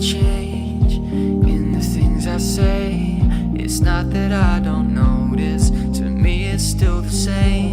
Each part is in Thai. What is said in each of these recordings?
change in the things I say. It's not that I don't notice, to me, it's still the same.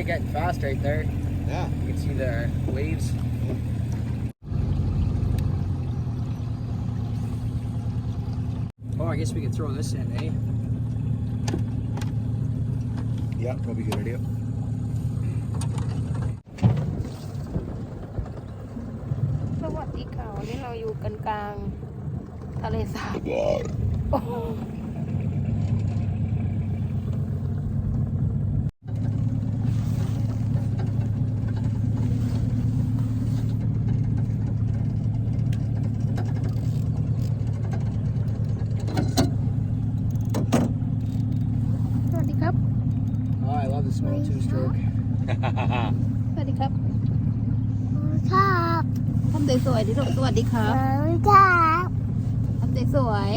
it getting fast right there. Yeah. You can see the waves. Oh, I guess we could throw this in, eh? Yeah, probably a good idea. So? We're in the middle of the. ดิลูกสวัสดีครับ สวัสดีครับเด็กสวย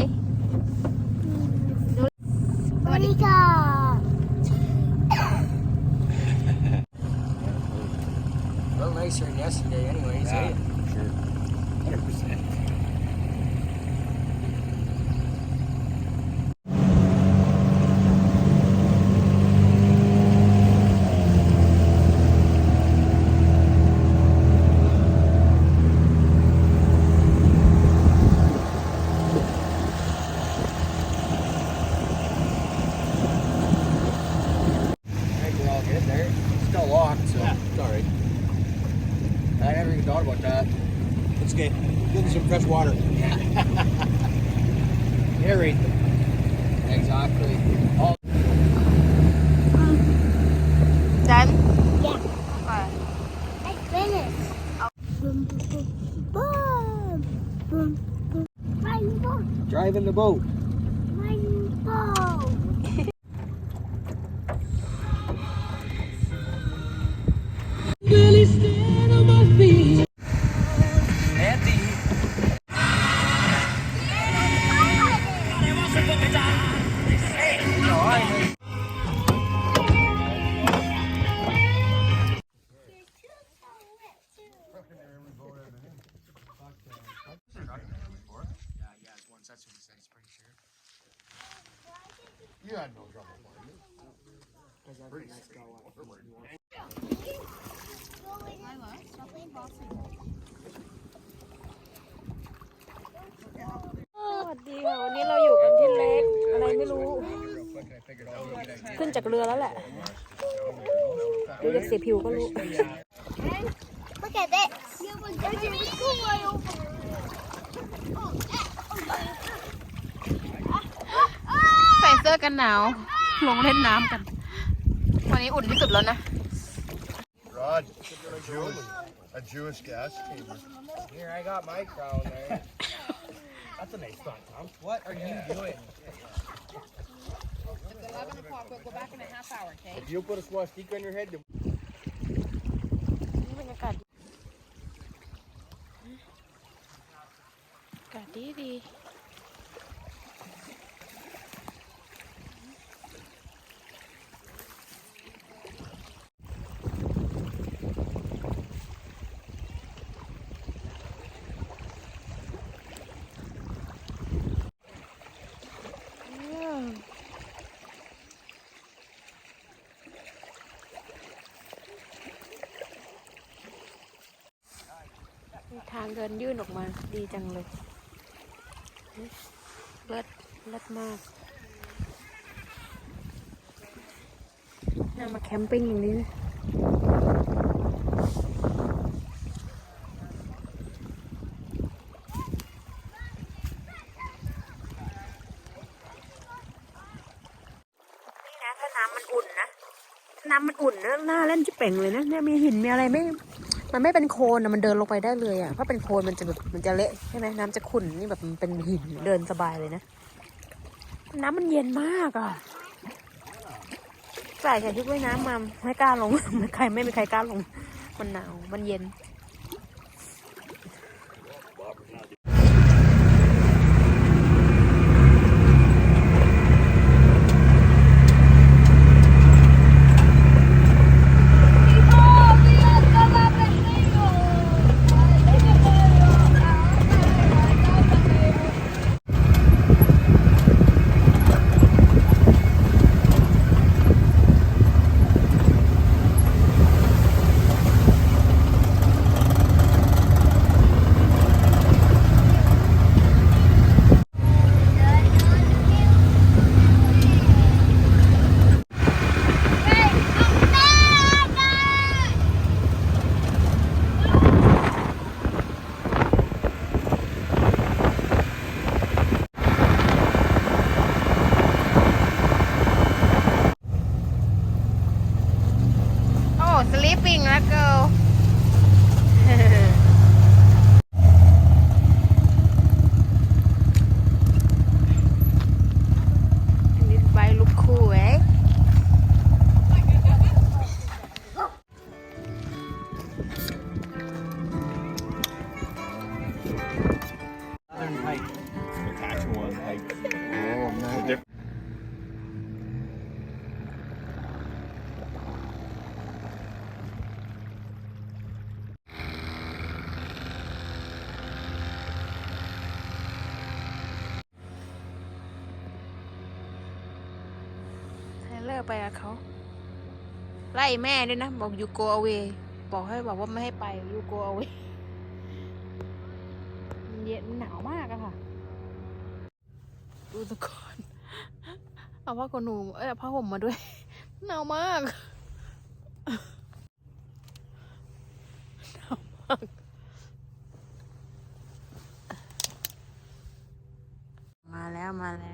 boat. Jewish gas chamber. Here, I got my crown there. That's a nice thought, Tom. What are yeah. you doing? It's 11 o'clock. We'll go back in a half hour, okay? If you put a swastika on your head, Kadiri. างเดินยื่นออกมาดีจังเลยเลิศเลิศมากน่ามาแคมปิ้งอย่างนี้นะถ้าน้ำมันอุ่นนะ น้ำมันอุ่นนะหน้าเล่นจิเป่งเลยนะเนี่ยมีหินมีอะไรไม่ มันไม่เป็นโคลนอะมันเดินลงไปได้เลยอะเพราะเป็นโคลนมันจะแบบมันจะเละใช่ไหมน้ำจะขุ่นนี่แบบมันเป็นหินเดินสบายเลยนะ น้ำมันเย็นมากอะใส่ใส่ชุดว่ายน้ำมาไม่กล้าลงไม่ใครไม่มีใครกล้าลง มันหนาวมันเย็น ล่แม่ด้วยนะ บอก you go away บอกให้บอกว่าไม่ให้ไป you go away มันเย็นมันหนาวมากอะค่ะ ดูตะกอนเอาผ้าขนหนูเอ้ยผ้าห่มมาด้วย หนาวมากหนาวมากมาแล้วมาแล้ว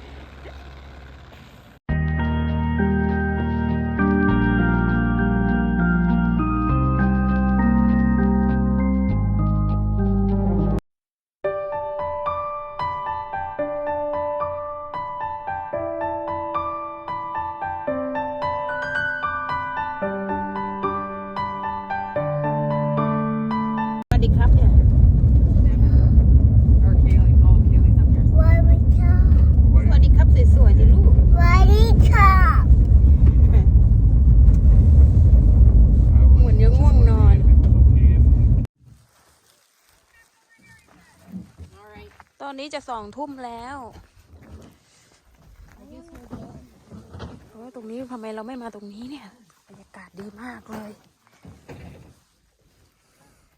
จะสองทุ่มแล้วโอ้ตรงนี้ทำไมเราไม่มาตรงนี้เนี่ยบรรยากาศดีมากเลย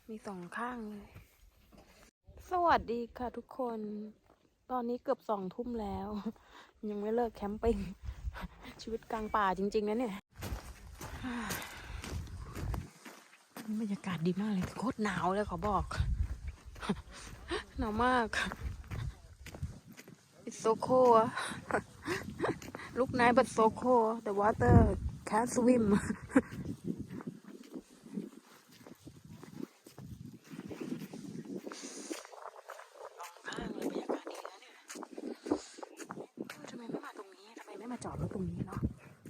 มีสองข้างเลย สวัสดีค่ะทุกคน ตอนนี้เกือบสองทุ่มแล้ว ยังไม่เลิกแคมปิ้งชีวิตกลางป่าจริง ๆนะเนี่ยบรรยากาศดีมากเลยโคตรหนาวเลยขอบอก หนาวมาก It's so cold Look nice but so cold The water can't swim ข้างเลยบรรยากาศดีนะเนี่ยเออทำไมไม่มาตรงนี้ทำไมไม่มาจอดรถตรงนี้เนาะ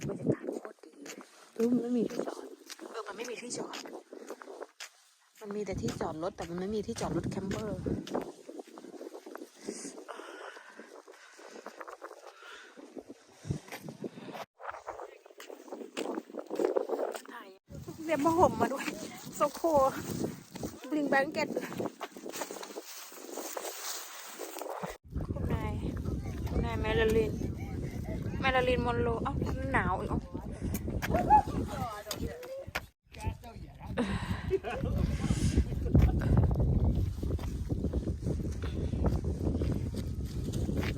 บรรยากาศโคตรดีเออมันไม่มีที่จอด เออ มันไม่มีที่จอด มันมีแต่ที่จอดรถแต่มันไม่มีที่จอดรถแคมเปอร์ ถ่ายเรียบมาห่มมาด้วย โซโคบลิงแบงเก็ตคุณนายคุณนายแมลลินแมลลินมอนโรเอ้ามันหนาวอีก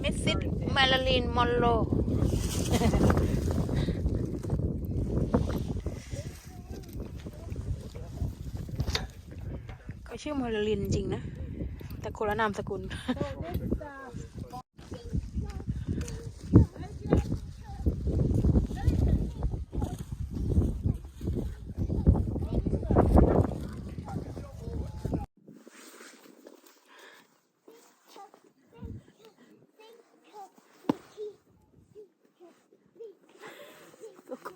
เมสซิสแมลลินมอนโร เขา ชื่อแมลลินจริงนะ แต่คนละนามสกุล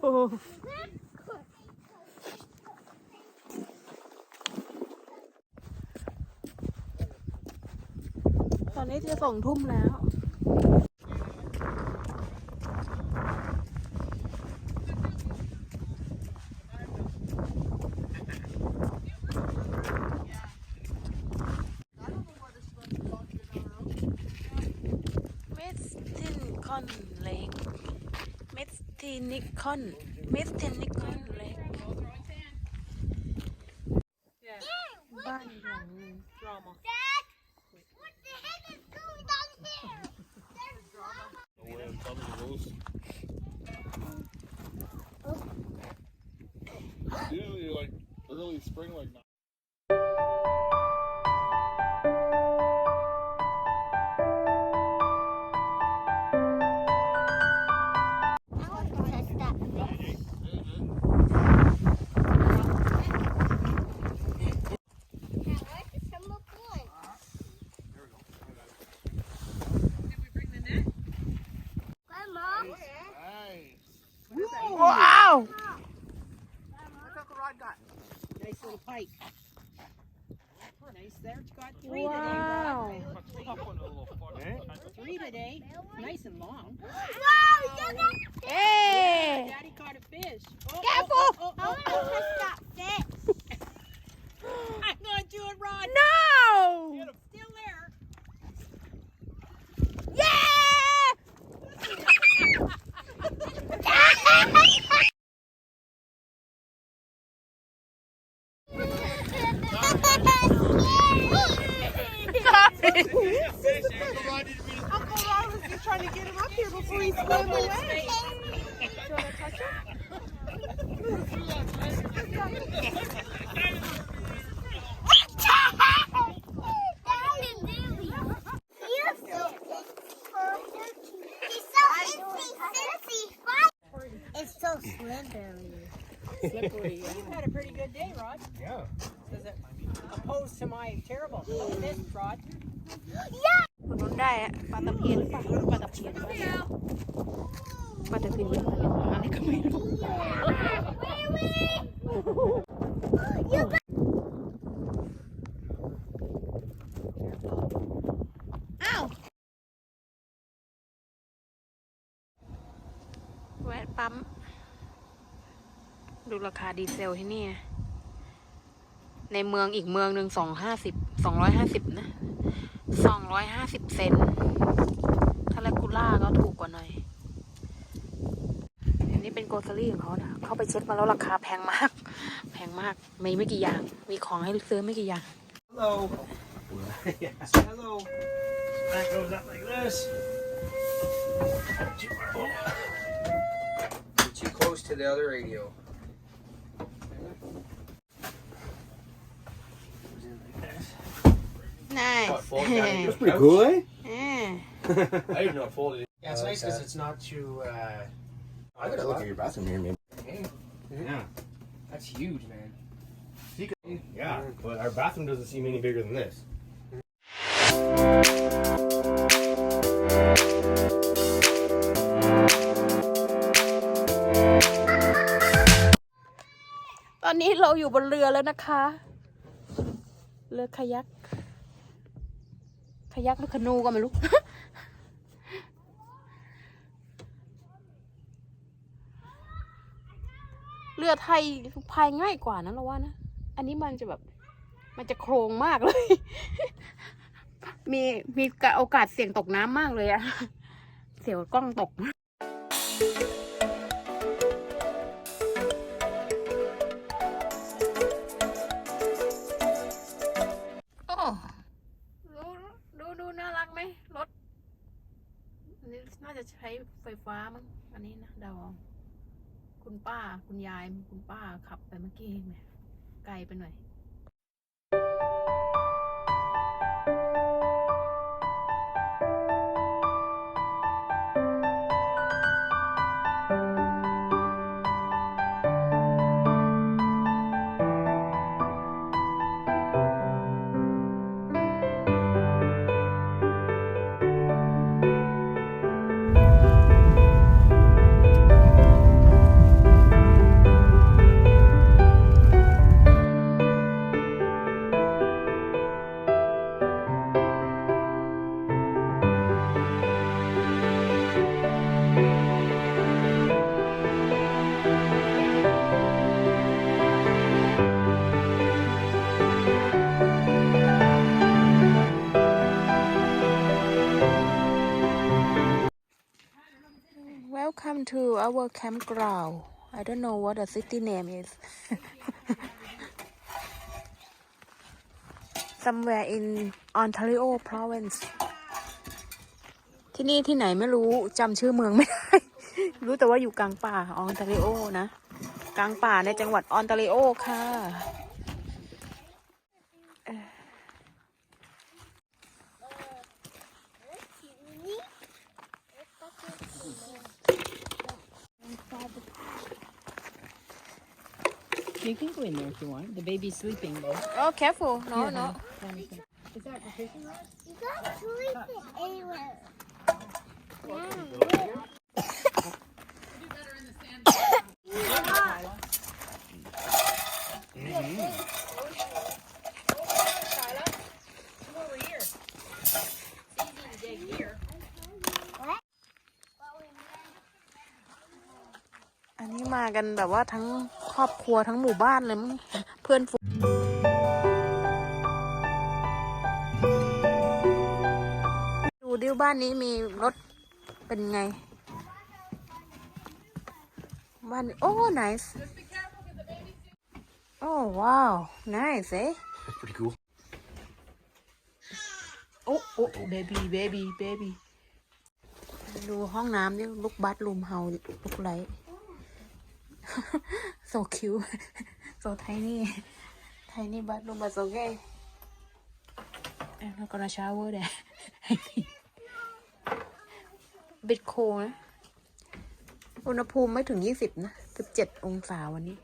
โอ้โหตอนนี้จะ สองทุ่มแล้ว เมสตินิคอนเลกเมสตินิ holiday. Nice and long. opposed to my terrible Look at this, Rod. คุณนุ่นได้อะปลาตะเพียนหรือเปล่าปลาตะเพียนปลาตะเพียนอเปล่าอะไรก็ไม่รู้แวะปั๊ม ดูราคาดีเซลที่นี่ ในเมืองอีกเมืองหนึ่งสองห้าสิบสองร้อยห้าสิบนะสองร้อยห้าสิบเซนถ้าแลกูล่าก็ถูกกว่าหน่อย อันนี้เป็นโกลเซอรี่ของเขานะเขาไปเช็คมาแล้วราคาแพงมาก แพงมากมีไม่กี่อย่าง มีของให้ซื้อไม่กี่อย่าง Hello. Hello. That goes up like this. Too close to the other radio. nice What, fold down into a pretty couch? cool, eh? Yeah. I didn't know it folded. Yeah, it's I nice like because that. it's not too. Uh, I gotta look at your bathroom here, man. Hey, Yeah. that's huge, man. Yeah, but our bathroom doesn't seem any bigger than this. ตอนนี้เราอยู่บนเรือแล้วนะคะ เรือคายัก ขยักหรือขนูก็ไม่รู้เรือไทยพายง่ายกว่านะเราว่านะ อันนี้มันจะแบบ มันจะโครงมากเลย มีมีโอกาสเสี่ยงตกน้ำมากเลยอะเสียวกล้องตก น่าจะใช้ไฟฟ้ามั้งอันนี้นะเดาคุณป้าคุณยายคุณป้าขับไปเมื่อกี้แหมไกลไปหน่อย to our campground. I don't know what the city name is. Somewhere in Ontario province. ที่นี่ที่ไหนไม่รู้จำชื่อเมืองไม่ได้ รู้แต่ว่าอยู่กลางป่าออนตาริโอนะ กลางป่าในจังหวัดออนตาริโอค่ะ go in there if you want. The baby's sleeping though. Oh careful no no You got sleeping anywhere. Yeah. What? อันนี้มากันแบบว่าทั้งค รอบครัวทั้งหมู่บ้านเลยมั้งเพื่อนฝูงดูดิวบ้านนี้มีรถเป็นไง บ้านนี้โอ้ nice โอ้ว้าว nice เอ๊ะ That's pretty cool. โอ้โอ้ baby baby baby ดูห้องน้ำนี่ลุกบัตรูมเฮาลุกไลท์ so cute so tiny tiny bathroom but so gay I'm not gonna shower there I think bit cold นะอุณหภูมิไม่ถึงยี่สิบนะสิบเจ็ดองศาวันนี้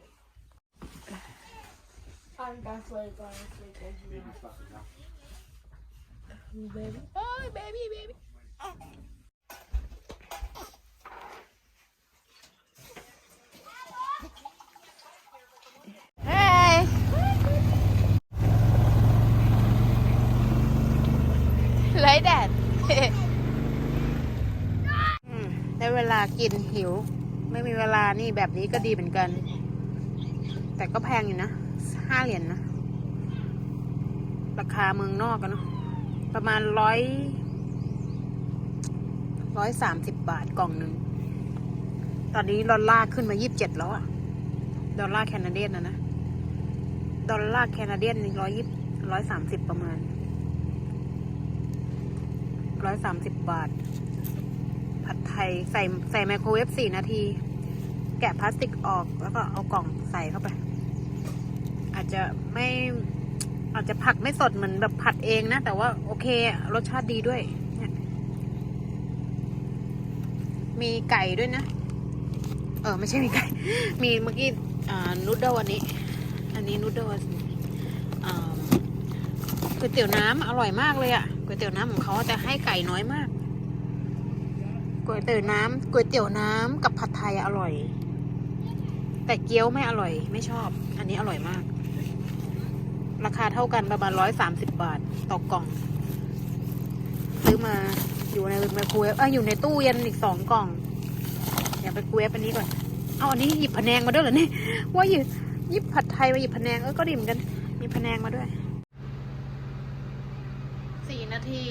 baby oh baby baby เไรแดดได้เวลากินหิว ไม่มีเวลานี่แบบนี้ก็ดีเหมือนกัน แต่ก็แพงอยู่นะห้าเหรียญนะ ราคาเมืองนอกกันเนาะประมาณร้อยร้อยสามสิบบาทกล่องหนึ่ง ตอนนี้ดอลลาร์ขึ้นมายี่สิบเจ็ดแล้วอะดอลลาร์แคนาเดียนนะนะ ดอลลาร์แคนาเดียนร้อยยี่ร้อยสามสิบประมาณ ร้อยสามสิบบาท ผัดไทยใส่ใส่ไมโครเวฟสี่นาที แกะพลาสติกออกแล้วก็เอากล่องใส่เข้าไป อาจจะไม่อาจจะผักไม่สดเหมือนแบบผัดเองนะ แต่ว่าโอเครสชาติดีด้วย มีไก่ด้วยนะ เออ ไม่ใช่มีไก่ มีเมื่อกี้อ่านูดเดิลอันนี้ อันนี้นูดเดิลอันนี้อ่าก๋วยเตี๋ยวน้ำอร่อยมากเลยอะ ก๋วยเตี๋ยวน้ำของเขาจะให้ไก่น้อยมากก๋วยเตี๋ยวน้ำก๋วยเตี๋ยวน้ำกับผัดไทยอร่อย แต่เกี๊ยวไม่อร่อย ไม่ชอบ อันนี้อร่อยมาก ราคาเท่ากันประมาณร้อยสามสิบบาทต่อกล่อง ซื้อมาอยู่ในไมโครเวฟเอ้ยอยู่ในตู้เย็นอีกสองกล่องเดี๋ยวไปคูเวฟอันนี้ก่อนเอาอันนี้หยิบพะแนงมาด้วยเหรอเนี่ยว่าหยิบหยิบผัดไทยมาหยิบพะแนงเออก็ดีเหมือนกัน มีพะแนงมาด้วย สี่นาที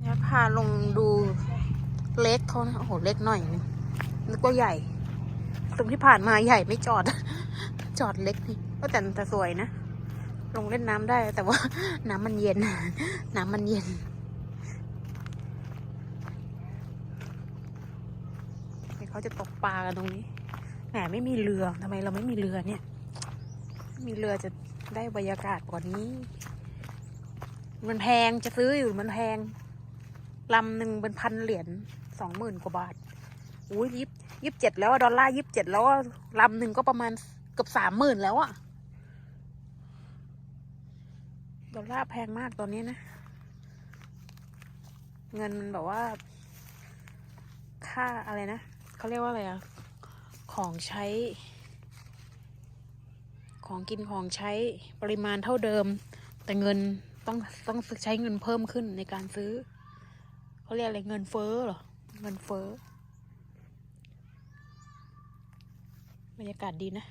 เนี่ยพาลงดูเล็กเขานะโอ้โหเล็กหน่อยนึงนึกว่าใหญ่ตรงที่ผ่านมาใหญ่ไม่จอด จอดเล็กนี่ก็แต่แต่สวยนะ ลงเล่นน้ำได้แต่ว่า น้ำมันเย็น น้ำมันเย็นเดี๋ยวเขาจะตกปลากันตรงนี้แหมไม่มีเรือทำไมเราไม่มีเรือเนี่ย มีเรือจะได้บรรยากาศกว่านี้ มันแพงจะซื้ออยู่มันแพงลำหนึ่งเป็นพันเหรียญสองหมื่นกว่าบาทอุ้ยยิบยิบเจ็ดแล้วดอลลาร์ยิบเจ็ดแล้วลำหนึ่งก็ประมาณเกือบสามหมื่นแล้วอะดอลลาร์แพงมากตอนนี้นะ เงินมันแบบว่า ค่าอะไรนะเขาเรียกว่าอะไรอะของใช้ ของกินของใช้ปริมาณเท่าเดิม แต่เงิน ต้องต้องใช้เงินเพิ่มขึ้นในการซื้อเขาเรียกอะไรเงินเฟ้อเหรอ เงินเฟ้อบรรยากาศดีนะ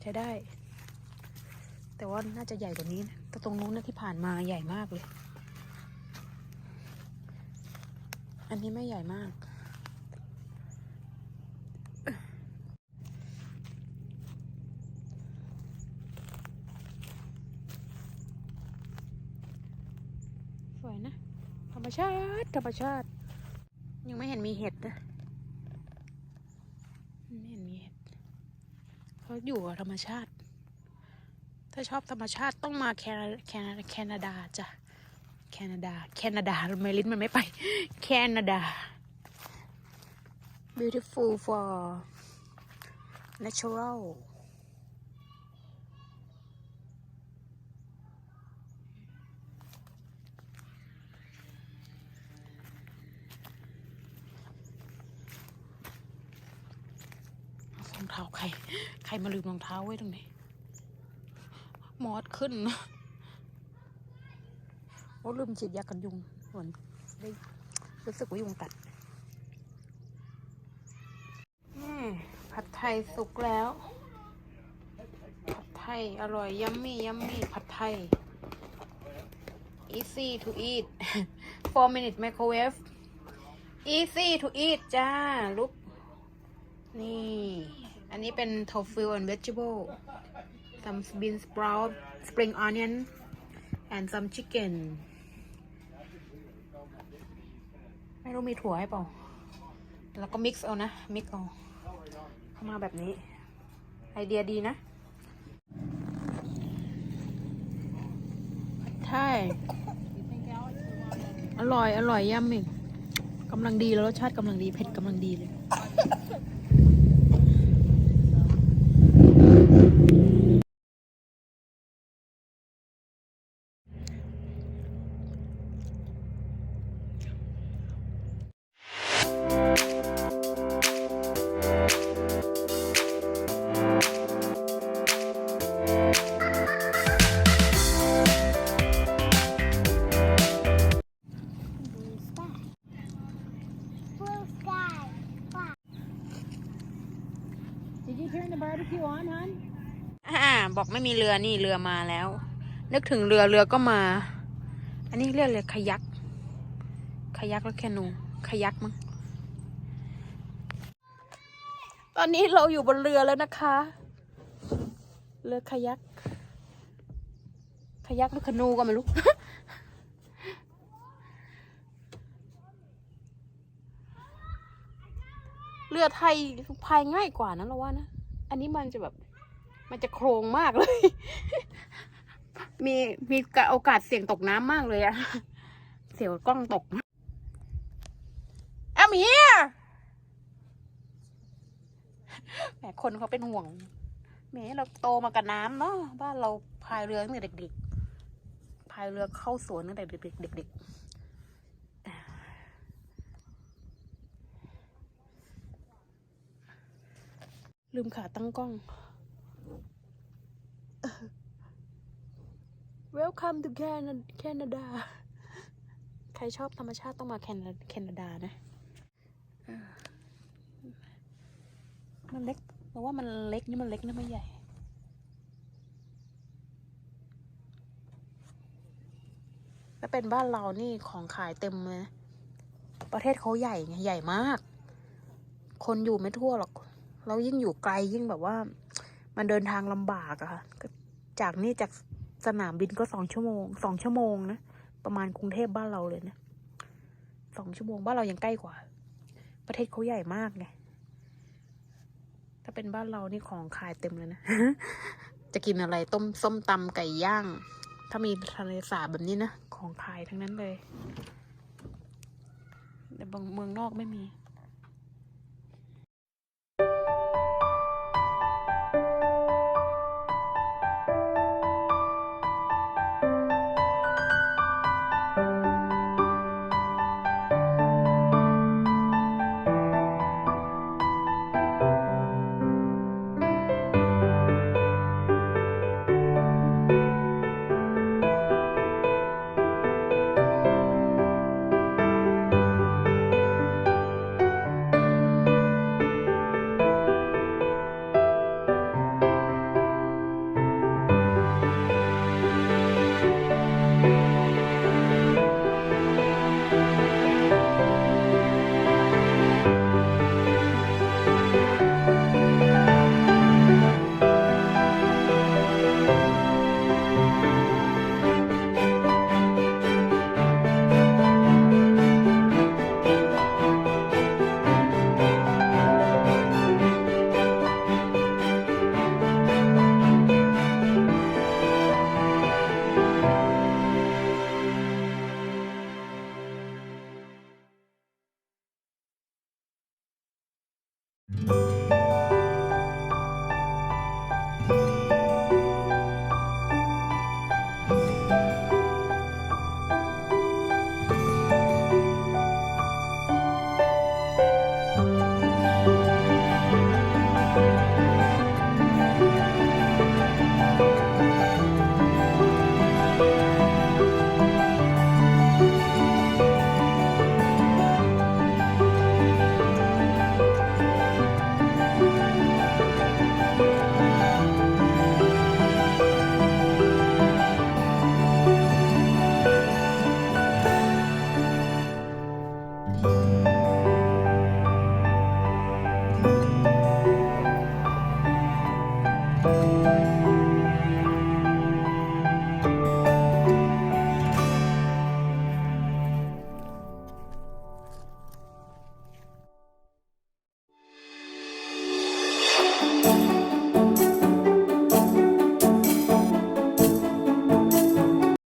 ใช้ได้ แต่ว่าน่าจะใหญ่กว่านี้นะแต่ตรงนู้นนะที่ผ่านมาใหญ่มากเลย อันนี้ไม่ใหญ่มาก สวยนะ ธรร มชาติธรรมชาติ ยังไม่เห็นมีเห็ดนะไม่เห็นมีเห็ดเขาอยู่กับธรรมชาติ ถ้าชอบธรรมชาติต้องมาแคนาแคนาแคนาดาจ้ะแคนาดา แคนาดาทำไมลิ้นมันไม่ไป แคนาดา beautiful for natural ท้าใคร ใครมาลืมรองเท้าไว้ตรงนี้ มอสขึ้นนะโอ้ลืมฉีดยากันยุงเหมือนได้รู้สึกว่ายุงกัดผัดไทยสุกแล้ว ผัดไทยอร่อยยัมมี่ยัมมี่ผัดไทย easy to eat 4 minute microwave easy to eat จ้าลุกนี่ อันนี้เป็น tofu and vegetable some bean sprout spring onion and some chicken ไม่รู้มีถั่วให้เปล่า แล้วก็ mix เอานะ mix เอา เข้ามาแบบนี้ ไอเดียดีนะผัดไทยอร่อย อร่อยย่ำอีกกำลังดีแล้วรสชาติกำลังดี เผ็ดกำลังดีเลย barbecue on, hon? อ่าบอกไม่มีเรือนี่เรือมาแล้ว นึกถึงเรือเรือก็มา อันนี้เรียกเลยคายักคายักแล้วแคนูคายักมั้งตอนนี้เราอยู่บนเรือแล้วนะคะ เรือคายักคายักหรือคานูก็ไม่รู้ เรือไทยพายง่ายกว่านะเราว่านะ อันนี้มันจะแบบ มันจะโครงมากเลย มีมีโอกาสเสี่ยงตกน้ำมากเลยอะเสียวกล้องตก I'm here แหมคนเขาเป็นห่วงแหมเราโตมากับน้ำเนาะบ้านเราพายเรือตั้งแต่เด็กๆพายเรือเข้าสวนตั้งแต่เด็กๆเด็กๆ ลืมขาตั้งกล้อง Welcome to Canada ใครชอบธรรมชาติต้องมาแคนาแคนาดานะมันเล็กเพราะว่ามันเล็กนี่มันเล็กนะไม่ใหญ่ถ้าเป็นบ้านเรานี่ของขายเต็มเลย ประเทศเขาใหญ่ไงใหญ่มาก คนอยู่ไม่ทั่วหรอก เรายิ่งอยู่ไกลยิ่งแบบว่า มันเดินทางลำบากอะค่ะจากนี่จากสนามบินก็สองชั่วโมงสองชั่วโมงนะประมาณกรุงเทพบ้านเราเลยนะสองชั่วโมงบ้านเรายังใกล้กว่า ประเทศเขาใหญ่มากไงถ้าเป็นบ้านเรานี่ของขายเต็มเลยนะ จะกินอะไรต้มส้มตำไก่ย่าง ถ้ามีทะเลสาบแบบนี้นะของขายทั้งนั้นเลยแต่บางเมืองนอกไม่มี